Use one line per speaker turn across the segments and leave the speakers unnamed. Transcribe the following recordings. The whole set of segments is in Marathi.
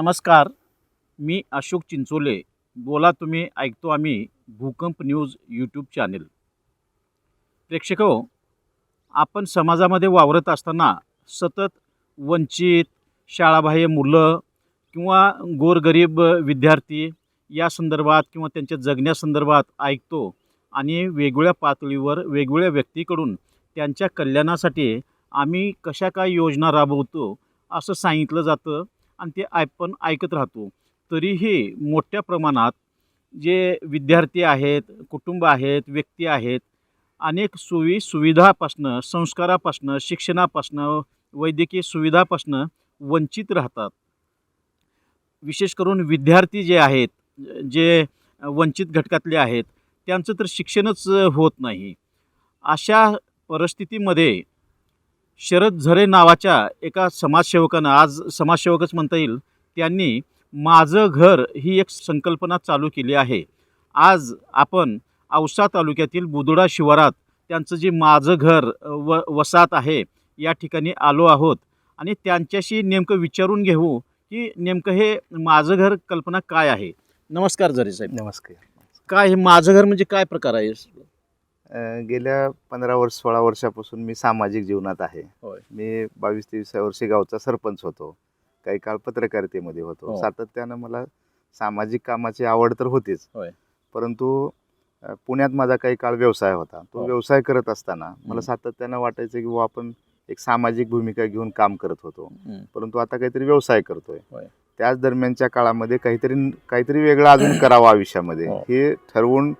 नमस्कार मी अशोक चिंचोले. बोला तुम्ही ऐकतो आम्ही भूकंप न्यूज यूट्यूब चॅनेल प्रेक्षक हो आपण समाजामध्ये वावरत असताना सतत वंचित शाळाबाह्य मुलं किंवा गोरगरीब विद्यार्थी या संदर्भात किंवा त्यांच्या जगण्यासंदर्भात ऐकतो आणि वेगवेगळ्या पातळीवर वेगवेगळ्या व्यक्तीकडून त्यांच्या कल्याणासाठी आम्ही कशा काय योजना राबवतो असं सांगितलं जातं. आणि ते आपण ऐकत राहतो. तरीही मोठ्या प्रमाणात जे विद्यार्थी आहेत कुटुंब आहेत व्यक्ती आहेत अनेक सोयी सुविधापासनं संस्कारापासनं शिक्षणापासनं वैद्यकीय सुविधापासनं वंचित राहतात. विशेष करून विद्यार्थी जे आहेत जे वंचित घटकातले आहेत त्यांचं तर शिक्षणच होत नाही. अशा परिस्थितीमध्ये शरद झरे नावाच्या एका समाजसेवकानं आज समाजसेवकच म्हणता येईल त्यांनी माझं घर ही एक संकल्पना चालू केली आहे. आज आपण औसा तालुक्यातील बुदुडा शिवारात त्यांचं जे माझं घर व वसाहत आहे या ठिकाणी आलो आहोत. आणि त्यांच्याशी नेमकं विचारून घेऊ की नेमकं हे माझं घर कल्पना काय आहे? नमस्कार झरे साहेब
नमस्कार.
काय हे माझं घर म्हणजे काय प्रकार आहे?
गेल्या पंधरा वर्ष सोळा वर्षापासून मी सामाजिक जीवनात आहे. मी बावीस तेवीस वर्षी गावचा सरपंच होतो काही काळ पत्रकारितेमध्ये होतो
हो.
सातत्यानं मला सामाजिक कामाची आवड तर होतीच. परंतु पुण्यात माझा काही काळ व्यवसाय होता तो
हो.
व्यवसाय करत असताना मला. सातत्यानं वाटायचं की बुवा आपण एक सामाजिक भूमिका घेऊन काम करत होतो. परंतु आता काहीतरी व्यवसाय करतोय. त्याच दरम्यानच्या काळामध्ये काहीतरी काहीतरी वेगळं अजून करावं आयुष्यामध्ये
हो.
हे ठरवून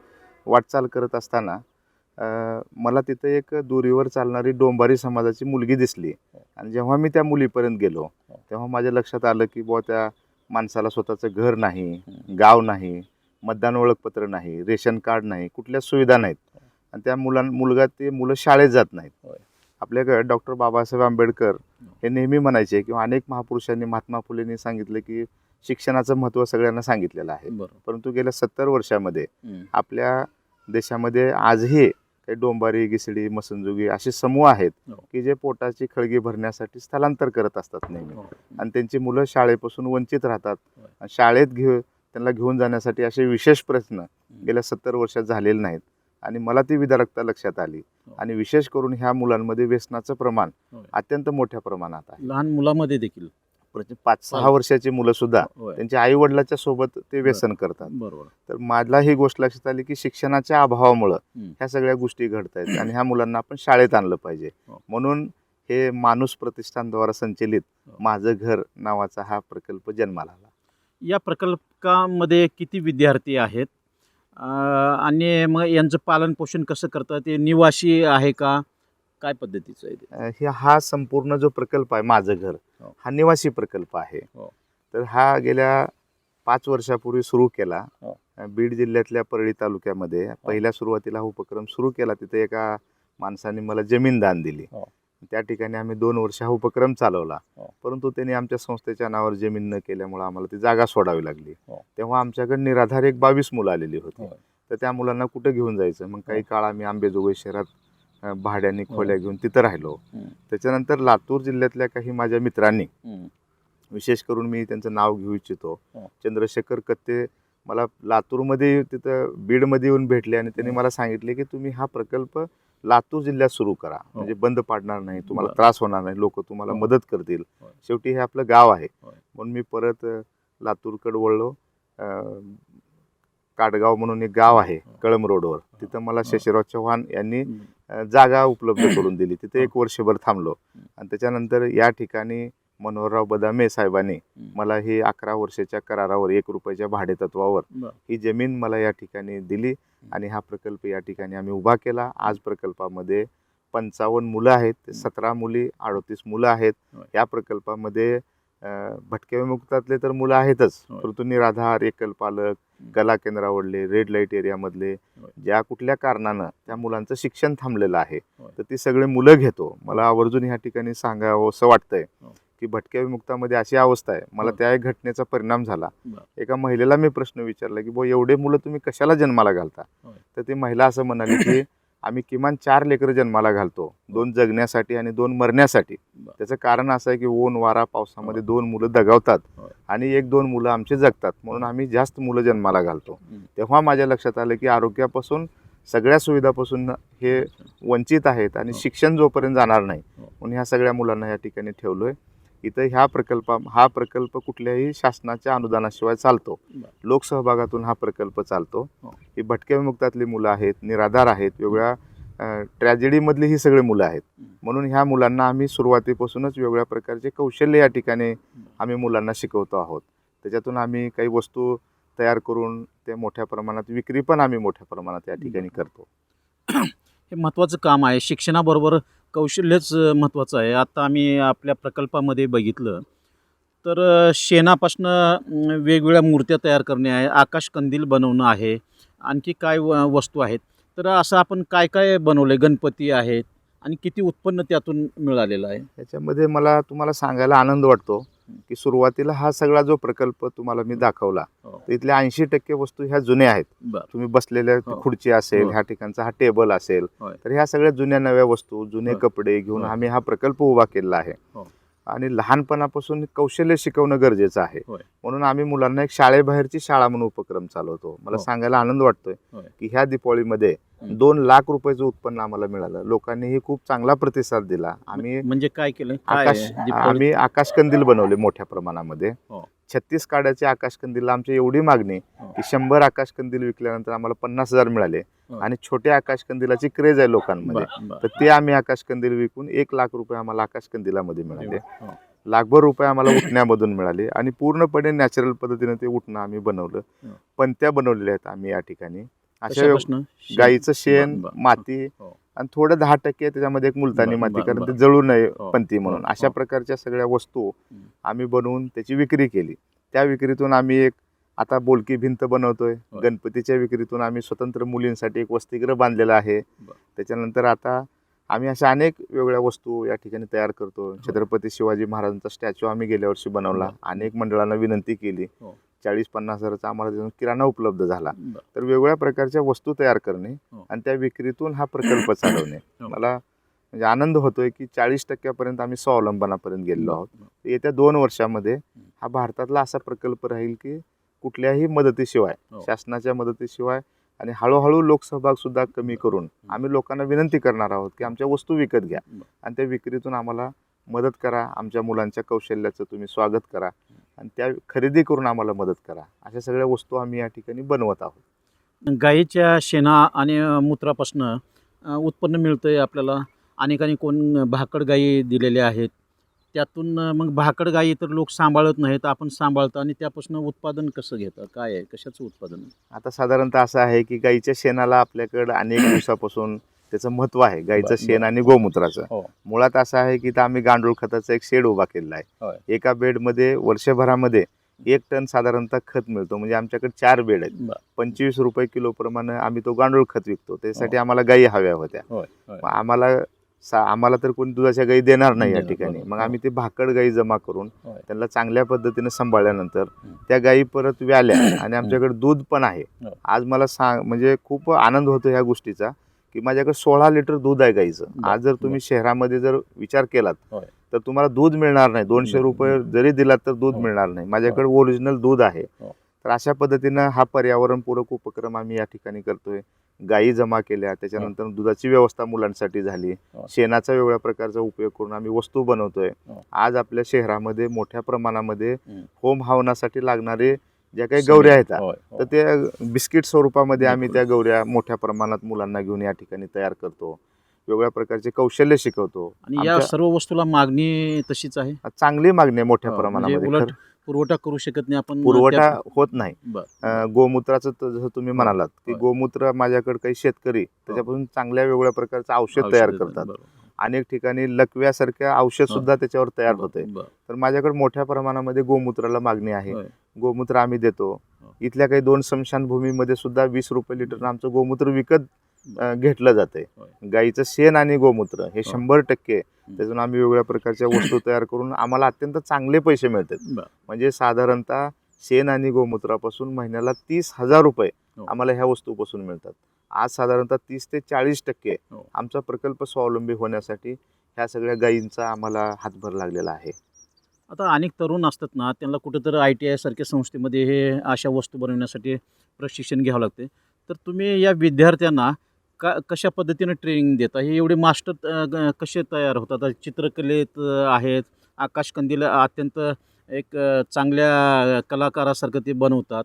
वाटचाल करत असताना मला तिथं एक दुरीवर चालणारी डोंबारी समाजाची मुलगी दिसली. आणि जेव्हा मी त्या मुलीपर्यंत गेलो तेव्हा माझ्या लक्षात आलं की बुवा त्या माणसाला स्वतःचं घर नाही गाव नाही मतदान ओळखपत्र नाही रेशन कार्ड नाही कुठल्या सुविधा नाहीत. आणि त्या मुलां मुलगा ते मुलं शाळेत जात नाहीत. आपल्याकडे डॉक्टर बाबासाहेब आंबेडकर हे नेहमी म्हणायचे किंवा अनेक महापुरुषांनी महात्मा फुलेंनी सांगितलं की शिक्षणाचं महत्त्व सगळ्यांना सांगितलेलं आहे. परंतु गेल्या सत्तर वर्षामध्ये. आपल्या देशामध्ये आजही काही डोंबारी गिसडी मसंजुगी असे समूह आहेत
हो.
की जे पोटाची खळगी भरण्यासाठी स्थलांतर करत असतात नेहमी
हो.
आणि त्यांची मुलं शाळेपासून वंचित राहतात
होय.
आणि शाळेत घेऊ त्यांना घेऊन जाण्यासाठी असे विशेष प्रश्न गेल्या सत्तर वर्षात झालेले नाहीत आणि मला ती विदारकता लक्षात आली
हो.
आणि विशेष करून ह्या मुलांमध्ये व्यसनाचं प्रमाण
होय.
अत्यंत मोठ्या प्रमाणात आहे
लहान मुलामध्ये देखील
पाच सहा
होय.
वर्षाची मुलं सुद्धा
होय.
त्यांच्या आई वडिलाच्या सोबत ते व्यसन करतात.
बरोबर.
तर मला ही गोष्ट लक्षात आली की शिक्षणाच्या अभावामुळं
हं.
ह्या सगळ्या गोष्टी घडत आहेत आणि ह्या मुलांना आपण शाळेत आणलं पाहिजे.
हो.
म्हणून हे माणूस प्रतिष्ठानद्वारा संचलित
हो.
माझं घर नावाचा हा प्रकल्प जन्माला आला.
या प्रकल्पामध्ये किती विद्यार्थी आहेत? अं, आणि मग यांचं पालन पोषण कसं करतात? ते निवासी आहे का? काय पद्धतीचं आहे ते
अं, हे हा संपूर्ण जो प्रकल्प आहे माझं घर
हो.
हा निवासी प्रकल्प आहे
हो.
तर हा गेल्या पाच वर्षापूर्वी सुरू केला
हो.
अं, बीड जिल्ह्यातल्या परळी तालुक्यामध्ये पहिल्या सुरुवातीला हा उपक्रम सुरू केला तिथे एका माणसाने मला जमीन दान दिली
हो.
त्या ठिकाणी आम्ही दोन वर्ष हा उपक्रम चालवला
हो.
परंतु त्यांनी आमच्या संस्थेच्या नावावर जमीन न केल्यामुळे आम्हाला ती जागा सोडावी लागली
हो.
तेव्हा आमच्याकडे निराधार एक बावीस मुलं आलेली होती. तर त्या मुलांना कुठं घेऊन जायचं मग काही. काळ आम्ही आंबेजोगाई शहरात भाड्याने खोल्या घेऊन तिथं राहिलो
हं.
त्याच्यानंतर लातूर जिल्ह्यातल्या काही माझ्या मित्रांनी
हं.
विशेष करून मी त्यांचं नाव घेऊ इच्छितो
हो.
चंद्रशेखर कत्ते मला लातूरमध्ये तिथं बीडमध्ये येऊन भेटले आणि त्यांनी
हं.
मला सांगितले की तुम्ही हा प्रकल्प लातूर जिल्ह्यात सुरू करा म्हणजे बंद पाडणार नाही तुम्हाला. त्रास होणार नाही लोक तुम्हाला
हो.
मदत करतील. शेवटी हे आपलं गाव आहे. म्हणून मी परत लातूरकडे वळलो काटगाव म्हणून एक गाव आहे. कळम रोडवर तिथं मला. शेषराव चव्हाण यांनी जागा उपलब्ध करून दिली तिथे एक वर्षभर थांबलो. आणि त्याच्यानंतर या ठिकाणी मनोहरराव बदामे साहेबांनी. मला ही अकरा वर्षाच्या करारावर एक रुपयाच्या भाडेतत्वावर. ही जमीन मला या ठिकाणी दिली आणि हा प्रकल्प या ठिकाणी आम्ही उभा केला आज प्रकल्पामध्ये पंचावन्न मुलं आहेत. सतरा मुली अडोतीस मुलं आहेत. या प्रकल्पामध्ये भटक्या विमुक्तातले तर मुलं आहेतच. परंतु निराधार एकल पालक
हं.
कला केंद्रावरले रेड लाइट एरियामधले. ज्या कुठल्या कारणानं त्या मुलांचं शिक्षण थांबलेलं आहे. तर ती सगळे मुलं घेतो मला आवर्जून ह्या ठिकाणी सांगावं असं वाटतंय
हो.
की भटक्या विमुक्तामध्ये अशी अवस्था आहे मला
हो.
त्या एक घटनेचा परिणाम झाला. एका महिलेला मी प्रश्न विचारला की बो एवढे मुलं तुम्ही कशाला जन्माला घालता. तर ती महिला असं म्हणाली की आम्ही किमान चार लेकरं जन्माला घालतो दोन जगण्यासाठी आणि दोन मरण्यासाठी. त्याचं कारण असं आहे की ऊन वारा पावसामध्ये दोन मुलं दगावतात
होय.
आणि एक दोन मुलं आमचे जगतात म्हणून आम्ही जास्त मुलं जन्माला घालतो
हं.
तेव्हा माझ्या लक्षात आलं की आरोग्यापासून सगळ्या सुविधापासून हे वंचित आहेत आणि
हो.
शिक्षण जोपर्यंत जाणार नाही
हो.
म्हणून ह्या सगळ्या मुलांना या ठिकाणी ठेवलोय इथं ह्या प्रकल्पा हा प्रकल्प कुठल्याही शासनाच्या अनुदानाशिवाय चालतो. लोकसहभागातून हा प्रकल्प चालतो.
हो.
ही भटक्या विमुक्तातली मुलं आहेत निराधार आहेत वेगळ्या ट्रॅजेडीमधली ही सगळी मुलं आहेत. म्हणून ह्या मुलांना आम्ही सुरुवातीपासूनच वेगळ्या प्रकारचे कौशल्य या ठिकाणी आम्ही मुलांना शिकवतो आहोत. त्याच्यातून आम्ही काही वस्तू तयार करून ते मोठ्या प्रमाणात विक्री पण आम्ही मोठ्या प्रमाणात या ठिकाणी करतो.
हे महत्त्वाचं काम आहे. शिक्षणाबरोबर कौशल्यच महत्त्वाचं आहे. आता आम्ही आपल्या प्रकल्पामध्ये बघितलं तर शेणापासनं वेगवेगळ्या मूर्त्या तयार करणे आहे आकाशकंदील बनवणं आहे आणखी काय व वस्तू आहेत. तर असं आपण काय काय बनवलं आहे गणपती आहेत आणि किती उत्पन्न त्यातून मिळालेलं आहे?
याच्यामध्ये मला तुम्हाला सांगायला आनंद वाटतो. की सुरुवातीला हा सगळा जो प्रकल्प तुम्हाला मी दाखवला
हो.
तर इथल्या ऐंशी टक्के वस्तू ह्या जुन्या आहेत तुम्ही बसलेल्या
हो.
खुर्ची असेल
हो.
ह्या ठिकाणचा हा टेबल असेल. तर ह्या सगळ्या जुन्या नव्या वस्तू जुने. कपडे घेऊन. आम्ही हा प्रकल्प उभा केलेला आहे. आणि लहानपणापासून कौशल्य शिकवणं गरजेचं आहे
होय.
म्हणून आम्ही मुलांना एक शाळेबाहेरची शाळा म्हणून उपक्रम चालवतो मला
हो.
सांगायला आनंद वाटतोय
होय.
की ह्या दिपावळीमध्ये
हं.
दोन लाख रुपयाचं उत्पन्न आम्हाला मिळालं लोकांनीही खूप चांगला प्रतिसाद दिला आम्ही
म्हणजे काय केलं काय
आकाश
आहे? दीपावली-
आम्ही आकाशकंदील बनवले मोठ्या प्रमाणामध्ये
हो.
छत्तीस काड्याचे आकाशकंदीलला आमची एवढी मागणी
हो.
की शंभर आकाशकंदील विकल्यानंतर आम्हाला पन्नास हजार मिळाले
हो.
आणि छोट्या आकाशकंदिलाची क्रेज आहे लोकांमध्ये. तर ते आम्ही आकाशकंदील विकून एक लाख रुपये आम्हाला आकाशकंदिलामध्ये मिळाले
हो.
लाखभर रुपये आम्हाला उठण्यामधून मिळाले आणि पूर्णपणे नॅचरल पद्धतीने ते उठणं आम्ही बनवलं
हो.
पंत्या बनवलेल्या आहेत आम्ही या ठिकाणी अशा? गाईचं शेण. माती. आणि थोडं दहा टक्के त्याच्यामध्ये एक मुलतानी माती कारण ते. जळू नये
हो,
पंती म्हणून
हो,
अशा
हो.
प्रकारच्या सगळ्या वस्तू
हं.
आम्ही बनवून त्याची विक्री केली त्या विक्रीतून आम्ही एक आता बोलकी भिंत बनवतोय. गणपतीच्या विक्रीतून आम्ही स्वतंत्र मुलींसाठी एक वसतिगृह बांधलेलं आहे. त्याच्यानंतर आता आम्ही अशा अनेक वेगळ्या वस्तू या ठिकाणी तयार करतो छत्रपती शिवाजी महाराजांचा स्टॅच्यू आम्ही गेल्या वर्षी बनवला. अनेक मंडळांना विनंती केली
हो.
चाळीस पन्नास हजाराचा आम्हाला त्यातून किराणा उपलब्ध झाला. तर वेगवेगळ्या प्रकारच्या वस्तू तयार करणे
हो.
आणि त्या विक्रीतून हा प्रकल्प चालवणे
हो.
मला म्हणजे आनंद होतोय की चाळीस टक्क्यापर्यंत आम्ही स्वावलंबनापर्यंत गेलेलो आहोत. येत्या दोन वर्षामध्ये हा भारतातला असा प्रकल्प राहील की कुठल्याही मदतीशिवाय
हो.
शासनाच्या मदतीशिवाय आणि हळूहळू लोकसहभाग सुद्धा कमी करून आम्ही लोकांना विनंती करणार आहोत की आमच्या वस्तू विकत घ्या. आणि त्या विक्रीतून आम्हाला मदत करा आमच्या मुलांच्या कौशल्याचं तुम्ही स्वागत करा आणि त्या खरेदी करून आम्हाला मदत करा. अशा सगळ्या वस्तू आम्ही या ठिकाणी बनवत आहोत.
गाईच्या शेणा आणि मूत्रापासनं उत्पन्न मिळतं आहे आपल्याला. अनेकांनी कोण भाकड गाई दिलेल्या आहेत. त्यातून मग भाकड गाई तर लोक सांभाळत नाहीत आपण सांभाळतो आणि त्यापासून उत्पादन कसं घेतं? काय आहे? कशाचं उत्पादन?
आता साधारणतः असं आहे की गाईच्या शेणाला आपल्याकडं अनेक दिवसापासून त्याचं महत्त्व आहे गाईचं शेण आणि गोमूत्राचं.
हो.
मुळात असं आहे की इथं आम्ही गांडूळ खताचा एक शेड उभा केलेला. आहे. एका बेडमध्ये वर्षभरामध्ये एक टन साधारणतः खत मिळतो. म्हणजे आमच्याकडे चार बेड आहेत. पंचवीस रुपये किलो प्रमाणे आम्ही तो गांडूळ खत विकतो. त्यासाठी
हो.
आम्हाला गायी हव्या होत्या. आम्हाला आम्हाला तर कोणी दुधाच्या गायी देणार नाही या ठिकाणी. मग आम्ही ते भाकड गायी जमा करून. त्यांना चांगल्या पद्धतीने सांभाळल्यानंतर
हं.
त्या गायी परत व्याल्या. आणि आमच्याकडे दूध पण आहे.
हो.
आज मला सांग म्हणजे खूप आनंद होतो ह्या गोष्टीचा. की माझ्याकडे सोळा लिटर दूध आहे गाईचं आज जर तुम्ही शहरामध्ये जर विचार केलात. तर तुम्हाला दूध मिळणार नाही दोनशे
हं.
रुपये जरी दिलात तर दूध
हो.
मिळणार नाही माझ्याकडे ओरिजिनल दूध आहे
हो.
तर अशा पद्धतीनं हा पर्यावरणपूरक उपक्रम आम्ही या ठिकाणी करतोय गायी जमा केल्या त्याच्यानंतर दुधाची व्यवस्था मुलांसाठी झाली
हो.
शेणाचा वेगळ्या प्रकारचा उपयोग करून आम्ही वस्तू बनवतोय
हो.
आज आपल्या शहरामध्ये मोठ्या प्रमाणामध्ये
हं.
होम हवनासाठी लागणारे ज्या काही गौऱ्या आहेत. तर त्या बिस्किट स्वरूपामध्ये आम्ही. त्या गौऱ्या मोठ्या प्रमाणात मुलांना घेऊन या ठिकाणी तयार करतो. वेगवेगळ्या प्रकारचे कौशल्य शिकवतो.
आणि या सर्व वस्तूला मागणी तशीच आहे?
चांगली मागणी आहे मोठ्या
हो, म्हणजे
प्रमाणामध्ये खरं
पुरवठा करू शकत नाही आपण
पुरवठा होत नाही. गोमूत्राचं तर जसं तुम्ही म्हणालात की. गोमूत्र माझ्याकडे काही शेतकरी त्याच्यापासून चांगल्या वेगवेगळ्या प्रकारचं औषध तयार करतात. अनेक ठिकाणी लकव्यासारख्या औषध सुद्धा त्याच्यावर तयार होते. तर माझ्याकडे मोठ्या प्रमाणामध्ये गोमूत्राला मागणी आहे. गोमूत्र आम्ही देतो
हो.
इथल्या काही दोन स्मशानभूमीमध्ये सुद्धा वीस रुपये लिटर आमचं गोमूत्र विकत घेतलं जाते. गाईचं शेण आणि गोमूत्र हे
हो.
शंभर टक्के त्यातून आम्ही वेगवेगळ्या प्रकारच्या वस्तू तयार करून आम्हाला अत्यंत चांगले पैसे मिळतात. म्हणजे साधारणतः शेण आणि गोमूत्रापासून महिन्याला तीस हजार रुपये
हो.
आम्हाला ह्या वस्तूपासून मिळतात आज साधारणतः तीस ते चाळीस टक्के. आमचा प्रकल्प स्वावलंबी होण्यासाठी ह्या सगळ्या गायींचा आम्हाला हातभार लागलेला आहे
आता अनेक तरुण असतात ना त्यांना कुठेतरी आय टी आय सारख्या संस्थेमध्ये हे अशा वस्तू बनवण्यासाठी प्रशिक्षण घ्यावं लागते. तर तुम्ही या विद्यार्थ्यांना का कशा पद्धतीनं ट्रेनिंग देता? हे एवढे मास्टर कसे तयार होतात? चित्रकलेत आहेत. आकाशकंदील अत्यंत एक चांगल्या कलाकारासारखं ते बनवतात.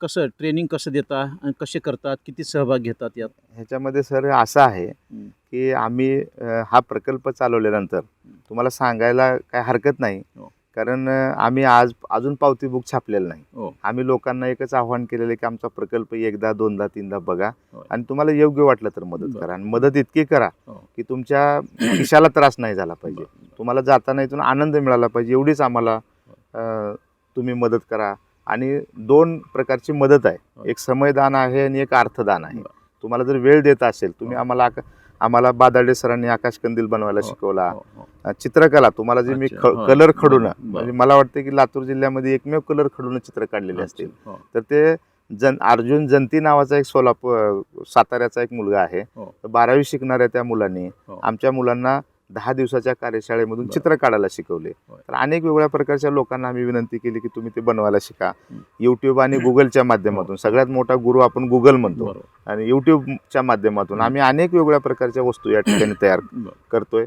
कसं ट्रेनिंग कसं देता? आणि कसे करतात? किती सहभाग घेतात यात?
ह्याच्यामध्ये सर असं आहे. की आम्ही हा प्रकल्प चालवल्यानंतर तुम्हाला सांगायला काय हरकत नाही.
हो.
कारण आम्ही आज अजून पावती बुक छापलेलं नाही
हो
आम्ही लोकांना एकच आव्हान केलेलं आहे की आमचा प्रकल्प एकदा दोनदा तीनदा बघा
होय.
आणि तुम्हाला योग्य वाटलं तर मदत. करा आणि मदत इतकी करा
हो.
की तुमच्या खिशाला त्रास नाही झाला पाहिजे तुम्हाला जाताना इथून आनंद मिळाला पाहिजे एवढीच आम्हाला तुम्ही मदत करा आणि दोन प्रकारची मदत आहे. एक समयदान आहे आणि एक अर्थदान आहे. तुम्हाला जर वेळ देत असेल तुम्ही
हो.
आम्हाला आम्हाला बादाडे सरांनी आकाश कंदील बनवायला
हो,
शिकवला
हो, हो.
चित्रकला तुम्हाला जे मी. कलर खडून. म्हणजे मला वाटतं की लातूर जिल्ह्यामध्ये एकमेव कलर खडून चित्र काढलेले असतील तर ते जन अर्जुन जंती नावाचा एक सोलापूर साताऱ्याचा एक मुलगा आहे बारावी शिकणाऱ्या त्या मुलांनी. आमच्या मुलांना दहा दिवसाच्या कार्यशाळेमधून. चित्र काढायला शिकवले. तर अनेक वेगळ्या प्रकारच्या लोकांना आम्ही विनंती केली की तुम्ही ते बनवायला शिका. युट्यूब आणि गुगलच्या माध्यमातून सगळ्यात मोठा गुरु आपण गुगल म्हणतो आणि युट्यूबच्या माध्यमातून. आम्ही अनेक वेगळ्या प्रकारच्या वस्तू या ठिकाणी तयार. करतोय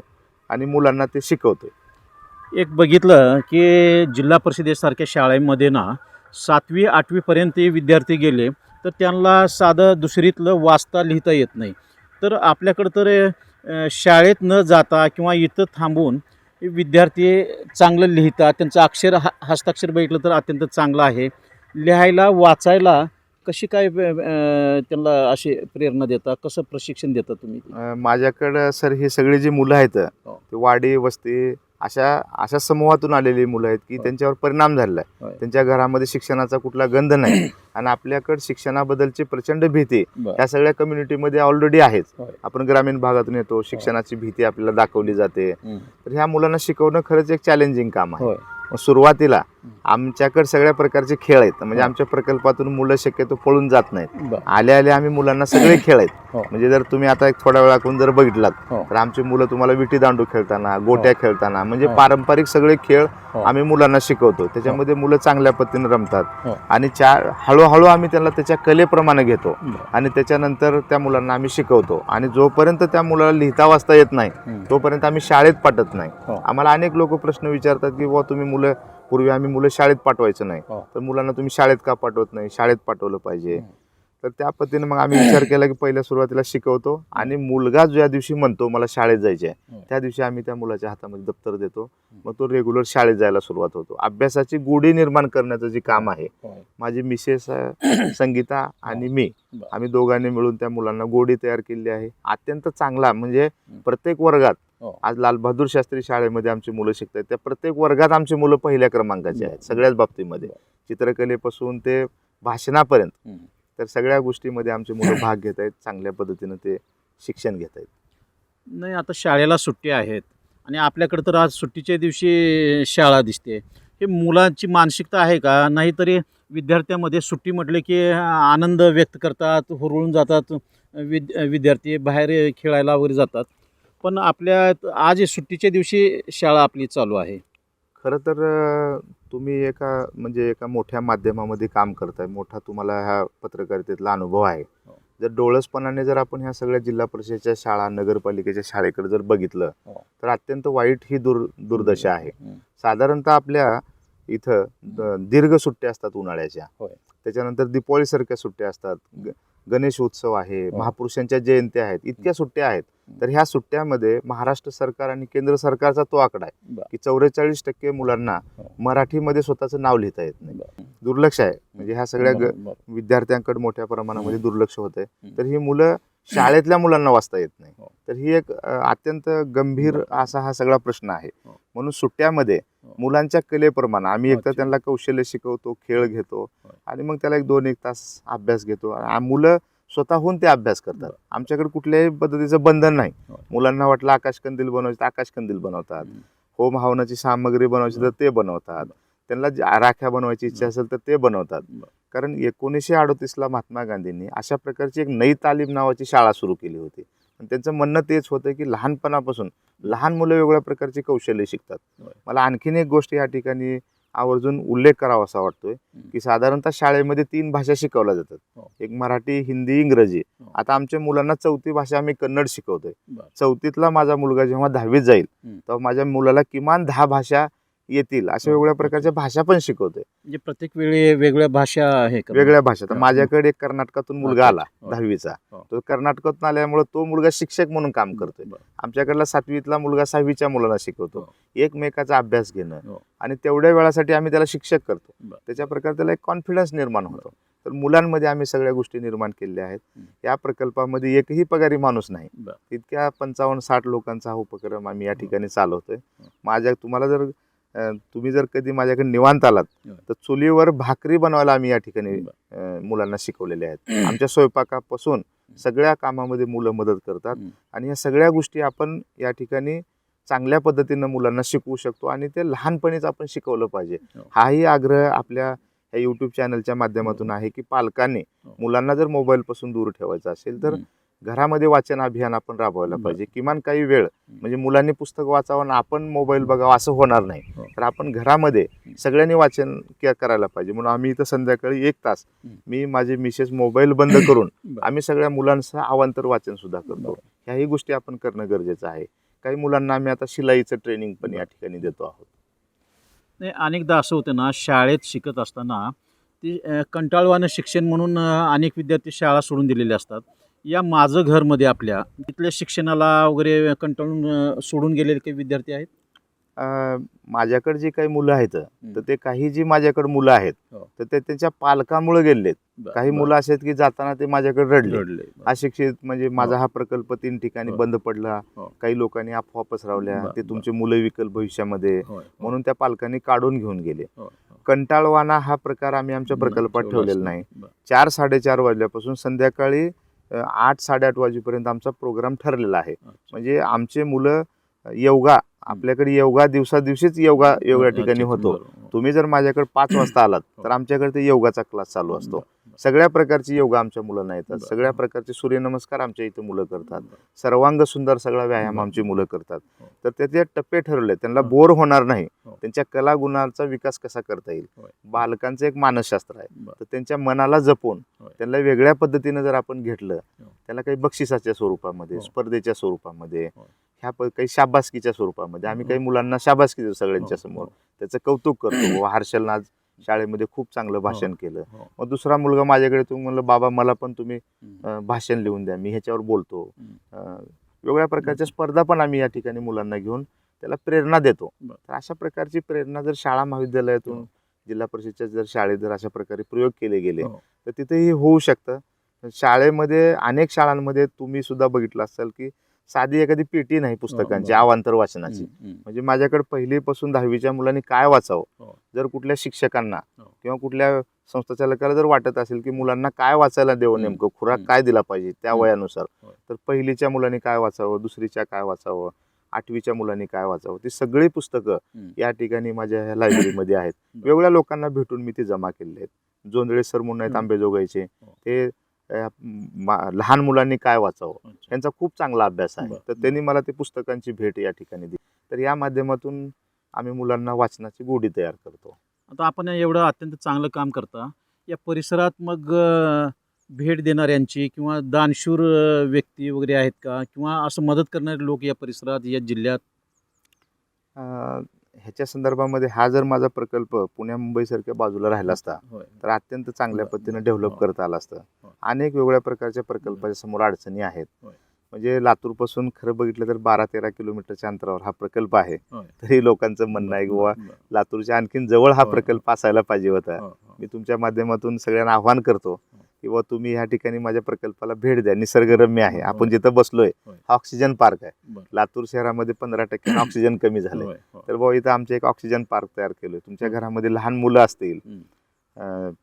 आणि मुलांना ते शिकवतोय
एक बघितलं की जिल्हा परिषदेसारख्या शाळेमध्ये ना सातवी आठवीपर्यंत विद्यार्थी गेले तर त्यांना साधं दुसरीतलं वाचता लिहिता येत नाही तर आपल्याकडं तर शाळेत न जाता किंवा इथं थांबून विद्यार्थी चांगलं लिहितात त्यांचं अक्षर हा हस्ताक्षर बघितलं तर अत्यंत चांगलं आहे. लिहायला वाचायला कशी काय त्यांना अशी प्रेरणा देता? कसं प्रशिक्षण देता तुम्ही?
माझ्याकडं सर ही सगळी जी मुलं आहेत
हो.
ते वाडी वस्ती अशा अशा समूहातून आलेली मुलं आहेत की. त्यांच्यावर परिणाम झालेला आहे. त्यांच्या घरामध्ये शिक्षणाचा कुठला गंध नाही आणि आपल्याकडे शिक्षणाबद्दलची प्रचंड भीती ह्या सगळ्या कम्युनिटीमध्ये ऑलरेडी आहेच. आपण ग्रामीण भागातून येतो शिक्षणाची भीती आपल्याला दाखवली जाते. तर ह्या मुलांना शिकवणं खरंच एक चॅलेंजिंग काम आहे सुरुवातीला. आमच्याकडे सगळ्या प्रकारचे खेळ आहेत म्हणजे
हो.
आमच्या प्रकल्पातून मुलं शक्यतो पळून जात नाहीत
बरं
आल्या आल्या आम्ही मुलांना सगळे खेळ आहेत
हो.
म्हणजे जर तुम्ही आता एक थोड्या वेळाकडून जर बघितलात
हो.
तर आमची मुलं तुम्हाला विटी दांडू खेळताना गोट्या खेळताना म्हणजे
हो.
पारंपरिक सगळे खेळ
हो.
आम्ही मुलांना शिकवतो त्याच्यामध्ये मुलं चांगल्या पद्धतीने रमतात
हो.
आणि चार हळूहळू आम्ही त्यांना त्याच्या कलेप्रमाणे घेतो आणि त्याच्यानंतर त्या मुलांना आम्ही शिकवतो आणि जोपर्यंत त्या मुलाला लिहिता वाचता येत नाही
हं.
तोपर्यंत आम्ही शाळेत पाठवत नाही
हो.
आम्हाला अनेक लोक प्रश्न विचारतात की बुवा तुम्ही मुलं पूर्वी आम्ही मुलं शाळेत पाठवायचं नाही
हो.
तर मुलांना तुम्ही शाळेत का पाठवत नाही शाळेत पाठवलं पाहिजे
हं.
तर त्या पद्धतीने मग आम्ही विचार केला की पहिल्या सुरुवातीला शिकवतो आणि मुलगा ज्या दिवशी म्हणतो मला शाळेत जायचे आहे
हं.
त्या दिवशी आम्ही त्या मुलाच्या हातामध्ये दप्तर देतो मग तो रेग्युलर शाळेत जायला सुरुवात होतो अभ्यासाची गोडी निर्माण करण्याचं जे काम आहे
होय.
माझी मिसेस संगीता आणि मी
बरं.
आम्ही दोघांनी मिळून त्या मुलांना गोडी तयार केली आहे अत्यंत चांगला म्हणजे प्रत्येक वर्गात
हो.
आज लालबहादूर शास्त्री शाळेमध्ये आमची मुलं शिकतात त्या प्रत्येक वर्गात आमची मुलं पहिल्या क्रमांकाची आहेत सगळ्याच बाबतीमध्ये. चित्रकलेपासून ते भाषणापर्यंत.
हं.
तर सगळ्या गोष्टीमध्ये आमची मुलं भाग घेत आहेत चांगल्या पद्धतीनं ते शिक्षण घेत आहेत
नाही आता शाळेला सुट्टी आहेत आणि आपल्याकडे तर आज सुट्टीच्या दिवशी शाळा दिसते. हे मुलांची मानसिकता आहे का? नाहीतरी विद्यार्थ्यांमध्ये सुट्टी म्हटले की आनंद व्यक्त करतात हुरळून जातात विद विद्यार्थी बाहेर खेळायला वगैरे जातात. पण आपल्या आज सुट्टीच्या दिवशी शाळा आपली चालू आहे
खरं तर तुम्ही एका म्हणजे एका मोठ्या माध्यमामध्ये काम करताय मोठा तुम्हाला ह्या पत्रकारितेतला अनुभव आहे
हो.
जर डोळसपणाने जर आपण ह्या सगळ्या जिल्हा परिषदेच्या शाळा नगरपालिकेच्या शाळेकडे जर बघितलं
हो.
तर अत्यंत वाईट ही दूर दुर्दशा आहे. साधारणतः आपल्या इथं दीर्घ सुट्ट्या असतात उन्हाळ्याच्या. त्याच्यानंतर दिपावलीसारख्या सुट्ट्या असतात ग- गणेश उत्सव आहे
हो.
महापुरुषांच्या जयंत्या आहेत इतक्या सुट्ट्या आहेत तर ह्या सुट्ट्यामध्ये महाराष्ट्र सरकार आणि केंद्र सरकारचा तो आकडा आहे. की चौवेचाळीस टक्के मुलांना
हो.
मराठीमध्ये स्वतःचं नाव लिहिता येत नाही. दुर्लक्ष आहे म्हणजे ह्या सगळ्या. विद्यार्थ्यांकडे मोठ्या प्रमाणामध्ये. दुर्लक्ष होत आहे. तर ही मुलं शाळेतल्या मुलांना वाचता येत नाही
हो.
तर ही एक अत्यंत गंभीर. असा हा सगळा प्रश्न आहे. म्हणून सुट्ट्यामध्ये. मुलांच्या कलेप्रमाणे आम्ही एकतर. त्यांना कौशल्य शिकवतो खेळ घेतो
होय.
आणि मग त्याला एक दोन एक तास अभ्यास घेतो मुलं स्वतःहून ते अभ्यास करतात. आमच्याकडे कुठल्याही पद्धतीचं बंधन नाही
होय.
मुलांना वाटलं आकाश कंदील बनवायचं तर आकाश कंदील बनवतात
हं.
होम हवनाची सामग्री बनवायची तर ते बनवतात त्यांना राख्या बनवायची इच्छा असेल तर ते बनवतात. कारण एकोणीसशे अडोतीसला महात्मा गांधींनी अशा प्रकारची एक नई तालीम नावाची शाळा सुरू केली होती आणि त्यांचं म्हणणं तेच होतं की लहानपणापासून लहान मुलं वेगळ्या प्रकारची कौशल्य शिकतात. मला आणखीन एक गोष्ट या ठिकाणी आवर्जून उल्लेख करावा असा वाटतोय की साधारणतः शाळेमध्ये तीन भाषा शिकवल्या जातात
हो.
एक मराठी हिंदी इंग्रजी
हो.
आता आमच्या मुलांना चौथी भाषा आम्ही कन्नड शिकवतोय. चौथीतला माझा मुलगा जेव्हा दहावीत जाईल. तेव्हा माझ्या मुलाला किमान दहा भाषा येतील अशा
हो.
वेगळ्या प्रकारच्या भाषा पण शिकवतोय
म्हणजे प्रत्येक वेळी वेगळ्या भाषा हे करणार.
वेगळ्या भाषा तर
हा.
माझ्याकडे एक कर्नाटकातून मुलगा आला
हो.
दहावीचा
हो.
तो कर्नाटकातून आल्यामुळे तो मुलगा शिक्षक म्हणून काम करतोय
बरं.
आमच्याकडला सातवीतला मुलगा सहावीच्या मुलांना शिकवतो
हो.
एकमेकाचा अभ्यास घेणं
हो.
आणि तेवढ्या वेळासाठी आम्ही त्याला शिक्षक करतो
बरं.
त्याच्या प्रकारे त्याला एक कॉन्फिडन्स निर्माण होतो तर मुलांमध्ये आम्ही सगळ्या गोष्टी निर्माण केलेल्या आहेत. या प्रकल्पामध्ये एकही पगारी माणूस नाही
बरं.
इतक्या पंचावन्न साठ लोकांचा हा उपक्रम आम्ही या. ठिकाणी चालवतोय. माझ्या तुम्हाला जर तुम्ही जर कधी माझ्याकडे निवांत आलात
हो.
तर चुलीवर भाकरी बनवायला आम्ही या ठिकाणी मुलांना शिकवलेले आहेत आमच्या स्वयंपाकापासून सगळ्या कामामध्ये मुलं मदत करतात
हं.
आणि या सगळ्या गोष्टी आपण या ठिकाणी चांगल्या पद्धतीनं मुलांना शिकवू शकतो आणि ते लहानपणीच आपण शिकवलं पाहिजे
हो.
हाही आग्रह आपल्या ह्या यूट्यूब चॅनलच्या माध्यमातून आहे की पालकांनी
हो.
मुलांना जर मोबाईलपासून दूर ठेवायचं असेल तर
हं.
घरामध्ये वाचन अभियान आपण राबवायला. पाहिजे किमान काही वेळ म्हणजे मुलांनी पुस्तक वाचावं आणि आपण मोबाईल बघावं असं होणार नाही
हो.
तर आपण घरामध्ये सगळ्यांनी वाचन करायला पाहिजे म्हणून आम्ही इथं संध्याकाळी एक तास. मी माझे मिसेस मोबाईल बंद करून. आम्ही सगळ्या मुलांसह अवांतर वाचन सुद्धा करतो. ह्याही गोष्टी आपण करणं गरजेचं आहे काही मुलांना आम्ही आता शिलाईचं ट्रेनिंग पण या ठिकाणी देतो आहोत
नाही अनेकदा असं होतं ना शाळेत शिकत असताना ते अ, कंटाळवाणं शिक्षण म्हणून अनेक विद्यार्थी शाळा सोडून दिलेले असतात या माझं घरमध्ये आपल्या तिथल्या शिक्षणाला वगैरे कंटाळून सोडून गेलेले काही विद्यार्थी आहेत
माझ्याकडे जी काही मुलं आहेत तर ते काही जी माझ्याकडे मुलं आहेत
हो.
तर ते त्यांच्या पालकामुळे गेलेत काही. मुलं असे आहेत की जाताना ते माझ्याकडे रडले. अशिक्षित म्हणजे माझा हा प्रकल्प तीन ठिकाणी
हो.
बंद पडला
हो.
काही लोकांनी अफवा पसरवल्या ते तुमचे मुलं विकल भविष्यामध्ये म्हणून त्या पालकांनी काढून घेऊन गेले. कंटाळवाना हा प्रकार आम्ही आमच्या प्रकल्पात
ठेवला
ठेवलेला. नाही. चार साडेचार वाजल्यापासून संध्याकाळी आठ साडेआठ वाजेपर्यंत आमचा प्रोग्राम ठरलेला आहे. म्हणजे आमचे मुलं योगा आपल्याकडे योगा दिवसा दिवशीच योगा योगा ठिकाणी होतो. तुम्ही जर माझ्याकडे पाच वाजता आलात तर
हो.
आमच्याकडे ते योगाचा क्लास चालू असतो सगळ्या प्रकारची योगा आमच्या मुलांना येतात. सगळ्या प्रकारचे सूर्यनमस्कार आमच्या इथे मुलं करतात. सर्वांग सुंदर सगळा व्यायाम. आमची मुलं करतात
हो.
तर त्याचे टप्पे ठरवले त्यांना
हो.
बोर होणार नाही
हो.
त्यांच्या कला गुणांचा विकास कसा करता येईल. बालकांचं एक मानसशास्त्र आहे. तर त्यांच्या मनाला जपून. त्यांना वेगळ्या पद्धतीनं जर आपण घेतलं. त्याला काही बक्षिसाच्या स्वरूपामध्ये. स्पर्धेच्या स्वरूपामध्ये. ह्या काही शाबासकीच्या स्वरूपामध्ये आम्ही. काही मुलांना शाबासकी देतो सगळ्यांच्या समोर त्याचं कौतुक करतो व हर्षलनं आज शाळेमध्ये खूप चांगलं भाषण केलं
हो.
मग दुसरा मुलगा माझ्याकडे तुम्ही म्हणलं बाबा मला पण तुम्ही भाषण लिहून द्या मी ह्याच्यावर बोलतो वेगळ्या प्रकारच्या स्पर्धा पण आम्ही या ठिकाणी मुलांना घेऊन त्याला प्रेरणा देतो. तर अशा प्रकारची प्रेरणा जर शाळा महाविद्यालयातून
हो.
जिल्हा परिषदच्या जर शाळेत जर अशा प्रकारे प्रयोग केले गेले
हो.
तर तिथेही होऊ शकतं शाळेमध्ये अनेक शाळांमध्ये तुम्ही सुद्धा बघितलं असाल की साधी एखादी पेटी नाही पुस्तकांची. अवांतर वाचनाची. म्हणजे माझ्याकडे पहिलीपासून दहावीच्या मुलांनी काय वाचावं
हो.
जर कुठल्या शिक्षकांना
हो.
किंवा कुठल्या संस्थाचालकाला जर वाटत असेल की मुलांना काय वाचायला देऊ. नेमकं खुराक. काय दिला पाहिजे त्या. वयानुसार
होय.
तर पहिलीच्या मुलांनी काय वाचावं दुसरीच्या काय वाचावं आठवीच्या मुलांनी काय वाचावं ती सगळी पुस्तकं. या ठिकाणी माझ्या ह्या लायब्ररीमध्ये आहेत. वेगवेगळ्या लोकांना भेटून मी ती जमा केलेले आहेत जोंधळे सर म्हणून आहेत. आंबेजोगाईचे
हो.
ते लहान मुलांनी काय वाचावं. यांचा खूप चांगला अभ्यास आहे. तर त्यांनी मला ते पुस्तकांची भेट या ठिकाणी दिली. तर या माध्यमातून आम्ही मुलांना वाचनाची गोडी तयार करतो.
आता आपण एवढं अत्यंत चांगलं काम करता. या परिसरात मग भेट देणाऱ्यांची किंवा दानशूर व्यक्ती वगैरे आहेत का? किंवा असं मदत करणारे लोक या परिसरात या जिल्ह्यात?
ह्याच्या संदर्भामध्ये हा जर माझा प्रकल्प पुण्या मुंबईसारख्या बाजूला राहिला असता तर अत्यंत चांगल्या. पद्धतीने डेव्हलप
हो.
करता आलं असतं
हो.
अनेक वेगवेगळ्या प्रकारच्या प्रकल्पाच्या समोर अडचणी आहेत. म्हणजे लातूरपासून खरं बघितलं तर बारा तेरा किलोमीटरच्या अंतरावर हा प्रकल्प आहे. तरी लोकांचं म्हणणं आहे की बाबा
बरं, बरं.
लातूरच्या आणखीन जवळ हा. प्रकल्प असायला पाहिजे होता
हो.
मी तुमच्या माध्यमातून सगळ्यांना आव्हान करतो की बाबा तुम्ही ह्या ठिकाणी माझ्या प्रकल्पाला भेट द्या निसर्गरम्य आहे. आपण जिथं बसलोय. हा ऑक्सिजन पार्क आहे. लातूर शहरामध्ये पंधरा टक्के ऑक्सिजन कमी
होय.
तर बाबा इथं आमचे एक ऑक्सिजन पार्क तयार केलोय तुमच्या घरामध्ये लहान मुलं असतील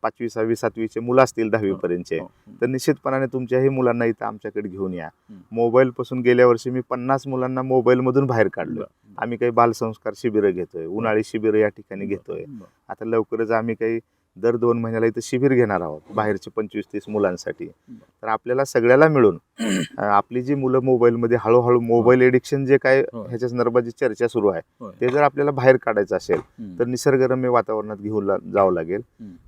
पाचवी सहावी सातवीचे मुलं असतील दहावी पर्यंतचे
हो, हो.
तर निश्चितपणाने तुमच्याही मुलांना इथं आमच्याकडे घेऊन या. मोबाईल पासून गेल्या वर्षी मी पन्नास मुलांना मोबाईल मधून बाहेर
बरं.
आम्ही काही बालसंस्कार शिबिरं घेतोय उन्हाळी शिबिरं या ठिकाणी घेतोय आता लवकरच आम्ही काही दर दोन महिन्याला इथं शिबिर घेणार आहोत बाहेरचे पंचवीस तीस मुलांसाठी तर आपल्याला सगळ्याला मिळून आपली जी मुलं मोबाईलमध्ये हळूहळू मोबाईल एडिक्शन जे काय
होय.
ह्याच्या संदर्भात जी चर्चा सुरू आहे
होय.
ते जर आपल्याला बाहेर काढायचं असेल. तर निसर्गरम्य वातावरणात घेऊन जावं लागेल.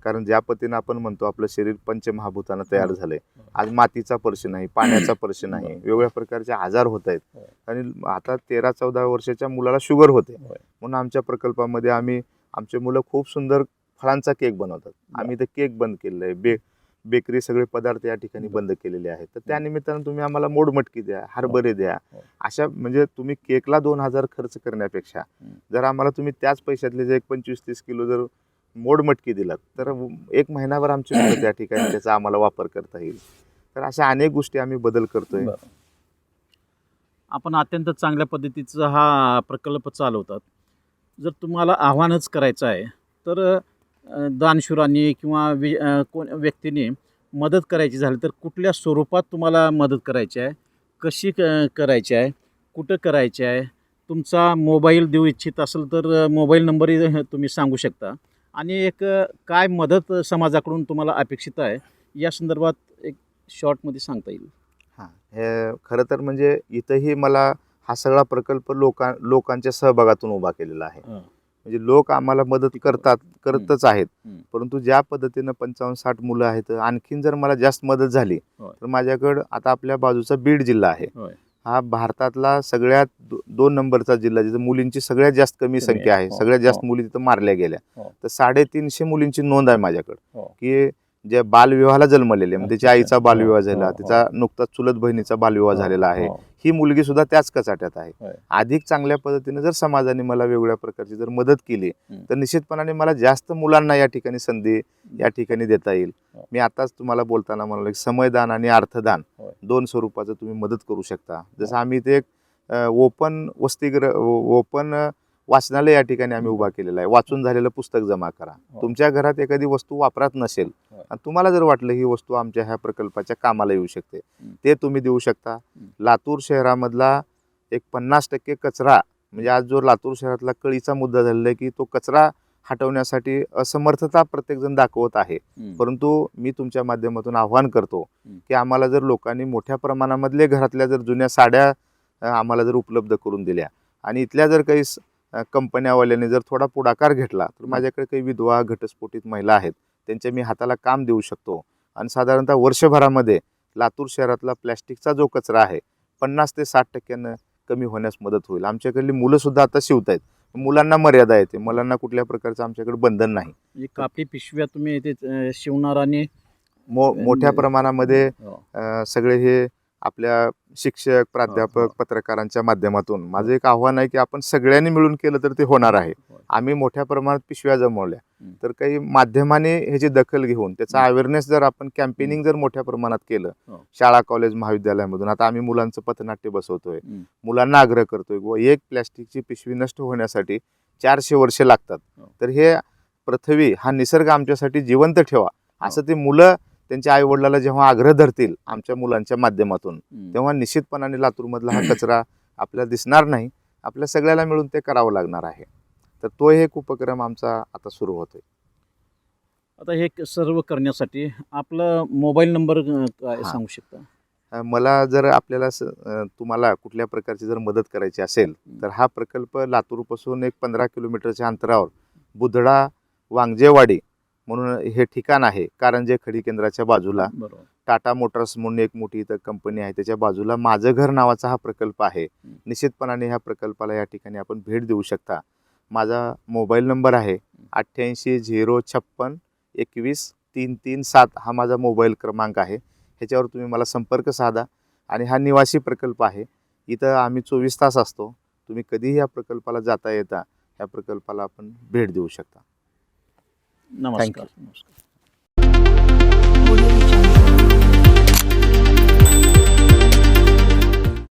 कारण ज्या पद्धतीनं आपण म्हणतो आपलं शरीर पंचमहाभूतानं तयार
हो.
झालंय
हो.
आज मातीचा पर्श नाही पाण्याचा पर्श नाही. वेगवेगळ्या प्रकारचे आजार होत आहेत
हो.
आणि आता तेरा चौदा वर्षाच्या मुलाला शुगर होते. म्हणून आमच्या प्रकल्पामध्ये आम्ही आमचे मुलं खूप सुंदर फळांचा केक बनवतात. आम्ही ते केक बंद केलेलं आहे. बे बेकरी सगळे पदार्थ या ठिकाणी बंद केलेले आहेत. तर त्या निमित्तानं तुम्ही आम्हाला मोडमटकी द्या हरभरे द्या. अशा म्हणजे तुम्ही केकला दोन हजार खर्च करण्यापेक्षा. जर आम्हाला तुम्ही त्याच पैशातले जे एक पंचवीस तीस किलो जर मोडमटकी दिलात तर एक महिनाभर आमची त्या ठिकाणी त्याचा आम्हाला वापर करता येईल. तर अशा अनेक गोष्टी आम्ही बदल करतोय.
आपण अत्यंत चांगल्या पद्धतीचा हा प्रकल्प चालवतात. जर तुम्हाला आव्हानच करायचं आहे तर दानशुरांनी किंवा वि कोण व्यक्तीने मदत करायची झाली तर कुठल्या स्वरूपात तुम्हाला मदत करायची आहे? कशी क करायची आहे? कुठं करायची आहे? तुमचा मोबाईल देऊ इच्छित असेल तर मोबाईल नंबरही तुम्ही सांगू शकता. आणि एक काय मदत समाजाकडून तुम्हाला अपेक्षित आहे? या संदर्भात एक शॉर्टमध्ये सांगता येईल.
हां. हे खरं तर म्हणजे इथंही मला हा सगळा प्रकल्प लोकां लोकांच्या सहभागातून उभा केलेला आहे. म्हणजे लोक आम्हाला मदत करतात करतच आहेत. परंतु ज्या पद्धतीनं पंचावन्न साठ मुलं आहेत आणखीन जर मला जास्त मदत झाली. तर माझ्याकडं आता आपल्या बाजूचा बीड जिल्हा आहे हा भारतातला सगळ्यात दो- दोन नंबरचा जिल्हा जिथं मुलींची सगळ्यात जास्त कमी संख्या आहे.
हो,
सगळ्यात जास्त
हो.
मुली तिथं मारल्या गेल्या
हो.
तर साडेतीनशे मुलींची नोंद आहे माझ्याकडं. की ज्या बालविवाहाला जन्मलेले म्हणजे तिच्या
अच्छा.
आईचा बालविवाह
हो,
झाला
हो,
तिचा नुकताच चुलत बहिणीचा बालविवाह झालेला आहे
हो,
ही मुलगी सुद्धा त्याच कचाट्यात आहे. अधिक चांगल्या पद्धतीने जर समाजाने मला वेगवेगळ्या प्रकारची जर मदत केली. तर निश्चितपणाने मला जास्त मुलांना या ठिकाणी संधी या ठिकाणी देता येईल
हो.
मी आताच तुम्हाला बोलताना म्हणालो की समयदान आणि अर्थदान. दोन स्वरूपाचं तुम्ही मदत करू शकता जसं आम्ही ते एक ओपन वसतिगृह ओपन वाचनालय या ठिकाणी आम्ही उभा केलेला आहे वाचून झालेलं पुस्तक जमा करा
हो.
तुमच्या घरात एखादी वस्तू वापरात नसेल. आणि तुम्हाला जर वाटलं ही वस्तू आमच्या ह्या प्रकल्पाच्या कामाला येऊ शकते ते तुम्ही देऊ शकता. लातूर शहरामधला एक पन्नास टक्के कचरा म्हणजे आज जो लातूर शहरातला कळीचा मुद्दा झालेला आहे की तो कचरा हटवण्यासाठी असमर्थता प्रत्येकजण दाखवत आहे. परंतु मी तुमच्या माध्यमातून आव्हान करतो की आम्हाला जर लोकांनी मोठ्या प्रमाणामधले घरातल्या जर जुन्या साड्या आम्हाला जर उपलब्ध करून दिल्या आणि इथल्या जर काही कंपन्यावाल्याने कंपन्यावाल्यांनी जर थोडा पुढाकार घेतला तर माझ्याकडे काही विधवा घटस्फोटित महिला आहेत. त्यांच्या मी हाताला काम देऊ शकतो. आणि साधारणतः वर्षभरामध्ये लातूर शहरातला प्लॅस्टिकचा जो कचरा आहे पन्नास ते साठ टक्क्यानं कमी होण्यास मदत होईल. आमच्याकडली मुलं सुद्धा आता शिवत आहेत. मुलांना मर्यादा येते. मुलांना कुठल्या प्रकारचं आमच्याकडे बंधन नाही.
कापडी पिशव्या तुम्ही अ, शिवणार आणि
मो मोठ्या प्रमाणामध्ये
हो.
सगळे हे आपल्या शिक्षक
हो,
प्राध्यापक पत्रकारांच्या माध्यमातून. माझं एक आव्हान आहे की आपण सगळ्यांनी मिळून केलं तर ते होणार आहे.
होय.
आम्ही मोठ्या प्रमाणात पिशव्या जमवल्या.
हं.
तर काही माध्यमाने ह्याची दखल घेऊन त्याचा. अवेअरनेस जर आपण कॅम्पेनिंग जर मोठ्या प्रमाणात केलं
हो.
शाळा कॉलेज महाविद्यालयामधून आता आम्ही मुलांचं पथनाट्य बसवतोय. मुलांना आग्रह करतोय व एक प्लॅस्टिकची पिशवी नष्ट होण्यासाठी चारशे वर्षे लागतात
हो.
तर हे पृथ्वी हा निसर्ग आमच्यासाठी जिवंत ठेवा
हो.
असं ते मुलं त्यांच्या आई वडिलाला जेव्हा आग्रह धरतील आमच्या मुलांच्या माध्यमातून. तेव्हा निश्चितपणाने लातूरमधला हा कचरा आपल्याला दिसणार नाही आपल्या सगळ्याला मिळून ते करावं लागणार आहे तर तो एक उपक्रम आमचा आता सुरू होतोय.
आता हे सर्व करण्यासाठी आपला मोबाईल नंबर काय
हा.
सांगू शकता?
मला जर आपल्याला स- अ, तुम्हाला कुठल्या प्रकारची जर मदत करायची असेल तर हा प्रकल्प लातूरपासून एक पंधरा किलोमीटरच्या अंतरावर बुधडा वांगजेवाडी म्हणून हे ठिकाण आहे कारंजे खडी केंद्राच्या बाजूला.
बरोबर.
टाटा मोटर्स म्हणून एक मोठी इथं कंपनी आहे त्याच्या बाजूला माझं घर नावाचा हा प्रकल्प आहे. निश्चितपणाने ह्या प्रकल्पाला या ठिकाणी आपण भेट देऊ शकता. माझा मोबाईल नंबर आहे अठ्ठ्याऐंशी झिरो छप्पन एकवीस तीन तीन सात हा माझा मोबाईल क्रमांक आहे. ह्याच्यावर तुम्ही मला संपर्क साधा आणि हा निवासी प्रकल्प आहे. इथं आम्ही चोवीस तास असतो. तुम्ही कधीही या प्रकल्पाला जाता येता ह्या प्रकल्पाला आपण भेट देऊ शकता.
नमस्कार. नमस्कार.